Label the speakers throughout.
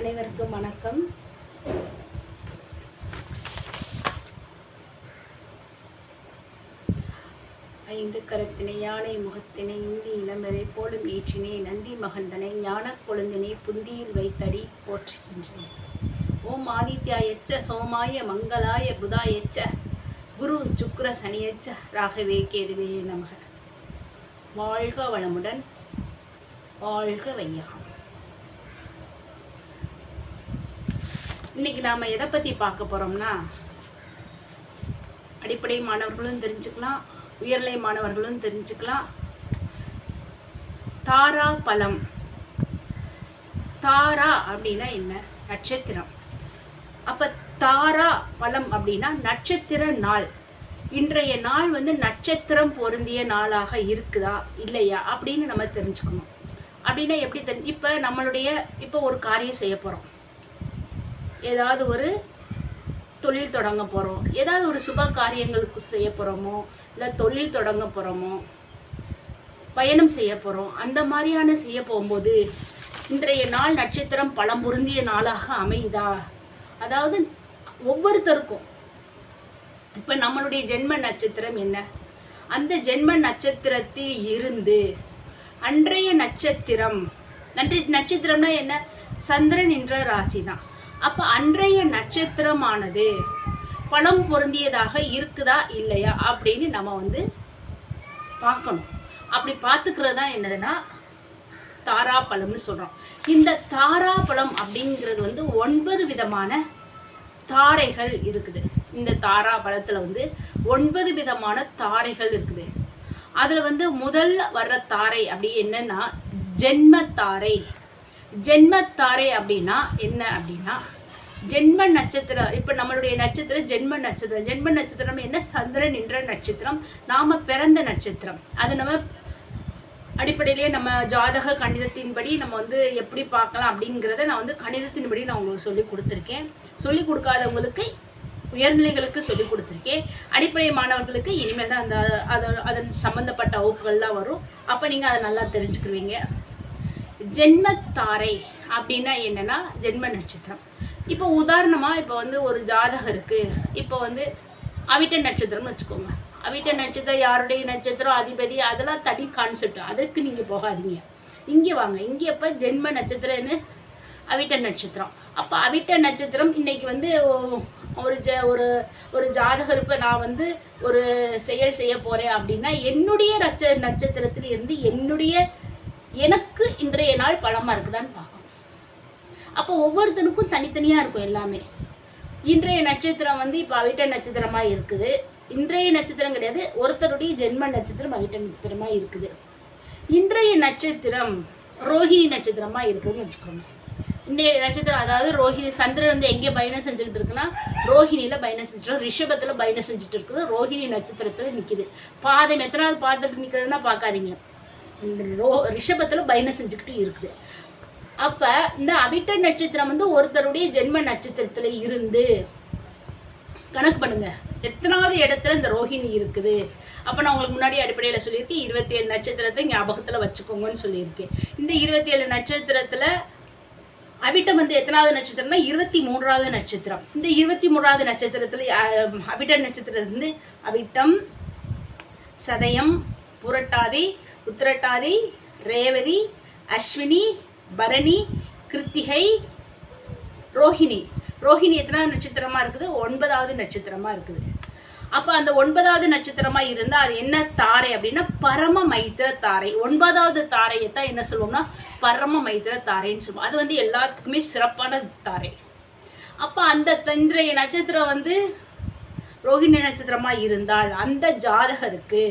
Speaker 1: அனைவருக்கும் வணக்கம். ஐந்து கரத்தினை யானை முகத்தினை இந்தி இளமரை போலும் ஏற்றினை நந்தி மகந்தனை ஞானக் கொழுந்தினை புந்தியில் வைத்தடி போற்றுகின்றேன். ஓம் ஆதித்யா எச்ச சோமாய மங்களாய புதா எச்ச குரு சுக்ர சனியச்ச ராகவே கேதுவே நமக. வாழ்க வளமுடன் வாழ்க வையகம் இன்னைக்கு நாம் எதை பற்றி பார்க்க போகிறோம்னா அடிப்படை மாணவர்களும் தெரிஞ்சுக்கலாம் உயர்நிலை மாணவர்களும் தெரிஞ்சுக்கலாம். தாரா பலம். தாரா அப்படின்னா என்ன? நட்சத்திரம். அப்போ தாரா பலம் அப்படின்னா நட்சத்திர நாள். இன்றைய நாள் வந்து நட்சத்திரம் பொருந்திய நாளாக இருக்குதா இல்லையா அப்படின்னு நம்ம தெரிஞ்சுக்கணும். அப்படின்னா எப்படி தெரிஞ்சு இப்போ நம்மளுடைய இப்போ ஒரு காரியம் செய்ய போகிறோம் ஏதாவது ஒரு தொழில் தொடங்க போகிறோம் ஏதாவது ஒரு சுப காரியங்களுக்கு செய்ய போகிறோமோ இல்லை தொழில் தொடங்க போகிறோமோ பயணம் செய்ய போகிறோம் அந்த மாதிரியான செய்ய போகும்போது இன்றைய நாள் நட்சத்திரம் பலம் பொருந்திய நாளாக அமையுதா? அதாவது ஒவ்வொருத்தருக்கும் இப்போ நம்மளுடைய ஜென்ம நட்சத்திரம் என்ன? அந்த ஜென்ம நட்சத்திரத்தில் இருந்து அன்றைய நட்சத்திரம் நன்றி நட்சத்திரம்னா என்ன? சந்திரன் என்ற ராசி தான் அப்போ அன்றைய நட்சத்திரமானது பலம் பொருந்தியதாக இருக்குதா இல்லையா அப்படின்னு நம்ம வந்து பார்க்கணும். அப்படி பார்த்துக்கிறது தான் என்னதுன்னா தாராப்பழம்னு சொல்கிறோம் இந்த தாராப்பழம் அப்படிங்கிறது வந்து ஒன்பது விதமான தாரைகள் இருக்குது. இந்த தாராபலத்தில் வந்து ஒன்பது விதமான தாரைகள் இருக்குது. அதில் வந்து முதல்ல வர்ற தாரை அப்படி என்னன்னா ஜென்மத்தாரை ஜென்மத்தாரை அப்படின்னா என்ன அப்படின்னா ஜென்ம நட்சத்திரம் இப்போ நம்மளுடைய நட்சத்திரம் ஜென்ம நட்சத்திரம். ஜென்ம நட்சத்திரம் என்ன? சந்திரன் என்ற நட்சத்திரம். நாம் பிறந்த நட்சத்திரம். அது நம்ம அடிப்படையிலேயே நம்ம ஜாதக கணிதத்தின்படி நம்ம வந்து எப்படி பார்க்கலாம் அப்படிங்கிறத நான் வந்து கணிதத்தின்படி நான் உங்களுக்கு சொல்லி கொடுத்துருக்கேன். சொல்லி கொடுக்காதவங்களுக்கு உயர்நிலைகளுக்கு சொல்லி கொடுத்துருக்கேன். அடிப்படை மாணவர்களுக்கு இனிமேல் தான் அந்த அதன் அதன் சம்மந்தப்பட்ட வகுப்புகள்லாம் வரும். அப்போ நீங்கள் அதை நல்லா தெரிஞ்சுக்குவீங்க ஜென்மத்தாரை அப்படின்னா என்னென்னா ஜென்ம நட்சத்திரம். இப்போ உதாரணமாக இப்போ வந்து ஒரு ஜாதகம் இருக்குது இப்போ வந்து அவிட்ட நட்சத்திரம்னு வச்சுக்கோங்க. அவிட்ட நட்சத்திரம் யாருடைய நட்சத்திரம்? அதிபதி. அதெல்லாம் தனி கான்செப்ட் அதற்கு நீங்கள் போகாதீங்க. இங்கே வாங்க. இங்கே இப்போ ஜென்ம நட்சத்திரம்னு அவிட்ட நட்சத்திரம். அப்போ அவிட்ட நட்சத்திரம் இன்னைக்கு வந்து ஒரு ஜ ஒரு ஒரு ஜாதகருப்பை நான் வந்து ஒரு செயல் செய்ய போகிறேன் அப்படின்னா என்னுடைய நட்ச நட்சத்திரத்திலிருந்து என்னுடைய எனக்கு இன்றைய நாள் பலமாக இருக்குதான்னு பார்க்கணும். அப்போ ஒவ்வொருத்தனுக்கும் தனித்தனியாக இருக்கும் எல்லாமே. இன்றைய நட்சத்திரம் வந்து இப்போ அவிட்ட நட்சத்திரமாக இருக்குது. இன்றைய நட்சத்திரம் கிடையாது ஒருத்தருடைய ஜென்ம நட்சத்திரம் அவிட்ட நட்சத்திரமாக இருக்குது. இன்றைய நட்சத்திரம் ரோஹிணி நட்சத்திரமாக இருக்குதுன்னு வச்சுக்கோங்க. இன்றைய நட்சத்திரம் அதாவது ரோஹிணி சந்திரன் வந்து எங்கே பயணம் செஞ்சுக்கிட்டு இருக்குன்னா ரோஹிணியில் பயணம் செஞ்சுட்டு ரிஷபத்தில் பயணம் செஞ்சுட்டு இருக்குது. ரோஹிணி நட்சத்திரத்தில் நிற்கிது பாதம் எத்தனாவது பாதத்தில் நிற்கிறதுனா பார்க்காதீங்க. ரோ ரிஷபத்தில் பயணம் செஞ்சுக்கிட்டு இருக்குது. அப்போ இந்த அவிட்ட நட்சத்திரம் வந்து ஒருத்தருடைய ஜென்ம நட்சத்திரத்தில் இருந்து கணக்கு பண்ணுங்க. எத்தனாவது இடத்துல இந்த ரோஹிணி இருக்குது? அப்போ நான் உங்களுக்கு முன்னாடி அடிப்படையில் சொல்லியிருக்கேன். இருபத்தி ஏழு நட்சத்திரத்தை ஞாபகத்தில் வச்சுக்கோங்கன்னு சொல்லியிருக்கேன். இந்த இருபத்தி ஏழு நட்சத்திரத்தில் அவிட்டம் வந்து எத்தனாவது நட்சத்திரம்னா இருபத்தி மூன்றாவது நட்சத்திரம். இந்த இருபத்தி மூன்றாவது நட்சத்திரத்தில் அவிட்ட நட்சத்திரத்துலேருந்து அவிட்டம் சதயம் புரட்டாதி உத்திரட்டாதி ரேவதி அஸ்வினி பரணி கிருத்திகை ரோஹிணி. ரோஹிணி எத்தனாவது நட்சத்திரமாக இருக்குது? ஒன்பதாவது நட்சத்திரமாக இருக்குது. அப்போ அந்த ஒன்பதாவது நட்சத்திரமாக இருந்தால் அது என்ன தாரை அப்படின்னா பரம மைத்திர தாரை. ஒன்பதாவது தாரையை தான் என்ன சொல்லுவோம்னா பரம மைத்திர தாரைன்னு சொல்லுவோம். அது வந்து எல்லாத்துக்குமே சிறப்பான தாரை. அப்போ அந்த தந்திரைய இன்றைய நட்சத்திரம் வந்து ரோஹிணி நட்சத்திரமாக இருந்தால் அந்த ஜாதகருக்கு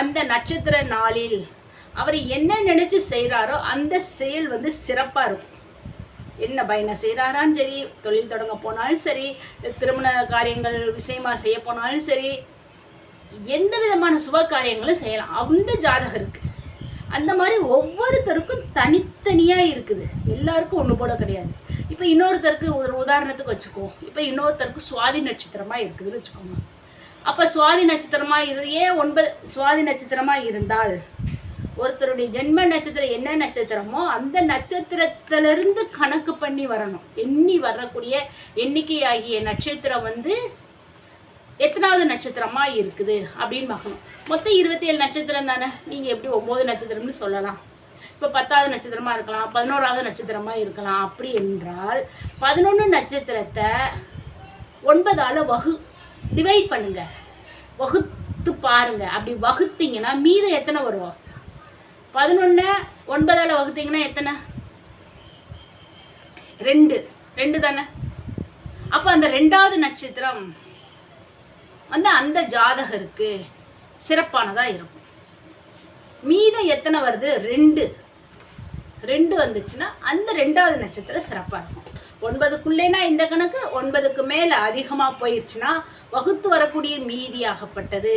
Speaker 1: அந்த நட்சத்திர நாளில் அவர் என்ன நினைச்சு செய்கிறாரோ அந்த செயல் வந்து சிறப்பாக இருக்கும். என்ன பயணம் செய்கிறாரான்னு சரி தொழில் தொடங்க போனாலும் சரி திருமண காரியங்கள் விஷயமா செய்ய போனாலும் சரி எந்த விதமான சுப காரியங்களும் செய்யலாம். அந்த ஜாதகருக்கு அந்த மாதிரி ஒவ்வொருத்தருக்கும் தனித்தனியாக இருக்குது. எல்லாருக்கும் ஒன்று போல கிடையாது. இப்போ இன்னொருத்தருக்கு ஒரு உதாரணத்துக்கு வச்சுக்கோ. இப்போ இன்னொருத்தருக்கு சுவாதி நட்சத்திரமாக இருக்குதுன்னு வச்சுக்கோங்க. அப்போ சுவாதி நட்சத்திரமாக இரு ஏன் ஒன்பது சுவாதி நட்சத்திரமாக இருந்தால்? ஒருத்தருடைய ஜென்ம நட்சத்திரம் என்ன நட்சத்திரமோ அந்த நட்சத்திரத்திலிருந்து கணக்கு பண்ணி வரணும். எண்ணி வரக்கூடிய எண்ணிக்கை ஆகிய நட்சத்திரம் வந்து எத்தனாவது நட்சத்திரமா இருக்குது அப்படின்னு பார்க்கணும். மொத்தம் இருபத்தி ஏழு நட்சத்திரம் தானே? நீங்கள் எப்படி ஒம்பது நட்சத்திரம்னு சொல்லலாம். இப்போ பத்தாவது நட்சத்திரமா இருக்கலாம் பதினோராவது நட்சத்திரமா இருக்கலாம். அப்படி என்றால் பதினொன்று நட்சத்திரத்தை ஒன்பதால் வகு டிவைட் பண்ணுங்க. வகுத்து பாருங்க. அப்படி வகுத்தீங்கன்னா மீதம் எத்தனை வரும்? பதினொன்று ஒன்பதால் வகுத்தீங்கன்னா எத்தனை? ரெண்டு. ரெண்டு தானே? அப்போ அந்த ரெண்டாவது நட்சத்திரம் வந்து அந்த ஜாதகருக்கு சிறப்பானதாக இருக்கும். மீதம் எத்தனை வருது? ரெண்டு. ரெண்டு வந்துச்சுன்னா அந்த ரெண்டாவது நட்சத்திரம் சிறப்பாக இருக்கும். ஒன்பதுக்குள்ளேனா இந்த கணக்கு ஒன்பதுக்கு மேலே அதிகமாக போயிடுச்சுன்னா வகுத்து வரக்கூடிய மீதியாகப்பட்டது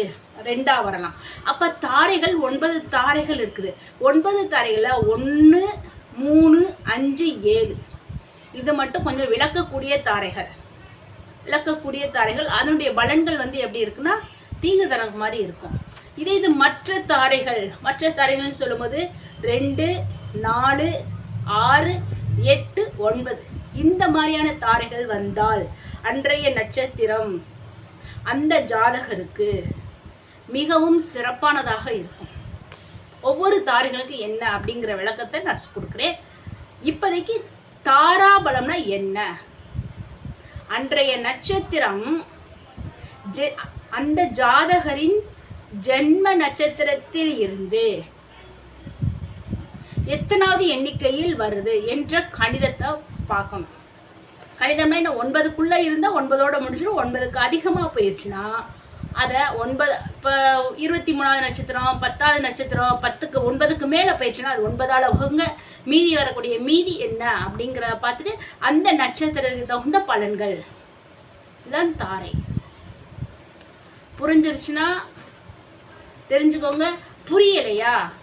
Speaker 1: ரெண்டா வரலாம். அப்போ தாரைகள் ஒன்பது தாரைகள் இருக்குது. ஒன்பது தாரைகளில் ஒன்று மூணு அஞ்சு ஏழு. இது மட்டும் கொஞ்சம் விளக்கக்கூடிய தாரைகள். விளக்கக்கூடிய தாரைகள். அதனுடைய பலன்கள் வந்து எப்படி இருக்குன்னா தீங்கு தர மாதிரி இருக்கும். இதே இது மற்ற தாரைகள். மற்ற தாரைகள்னு சொல்லும்போது ரெண்டு நாலு ஆறு எட்டு ஒன்பது. இந்த மாதிரியான தாரைகள் வந்தால் அன்றைய நட்சத்திரம் அந்த ஜாதகருக்கு மிகவும் சிறப்பானதாக இருக்கும். ஒவ்வொரு தாரைகளுக்கு என்ன அப்படிங்கிற விளக்கத்தை நான் கொடுக்குறேன். இப்போதைக்கு தாராபலம்னா என்ன? அன்றைய நட்சத்திரம் ஜெ- அந்த ஜாதகரின் ஜென்ம நட்சத்திரத்தில் இருந்து எத்தனாவது எண்ணிக்கையில் வருது என்ற கணிதத்தை பார்க்கணும். கணிதம்னா என்ன? ஒன்பதுக்குள்ளே இருந்தால் ஒன்பதோட முடிஞ்சிடும் ஒன்பதுக்கு அதிகமாக போயிடுச்சுன்னா அதை ஒன்பது இப்போ இருபத்தி மூணாவது நட்சத்திரம் பத்தாவது நட்சத்திரம் பத்துக்கு ஒன்பதுக்கு மேலே போயிடுச்சுன்னா அது ஒன்பதால் வகுங்க. மீதி வரக்கூடிய மீதி என்ன? அப்படிங்கிறத பார்த்துட்டு அந்த நட்சத்திரத்துக்கு தகுந்த பலன்கள். இதுதான் தாரை. புரிஞ்சிருச்சுன்னா தெரிஞ்சுக்கோங்க. புரியலையா?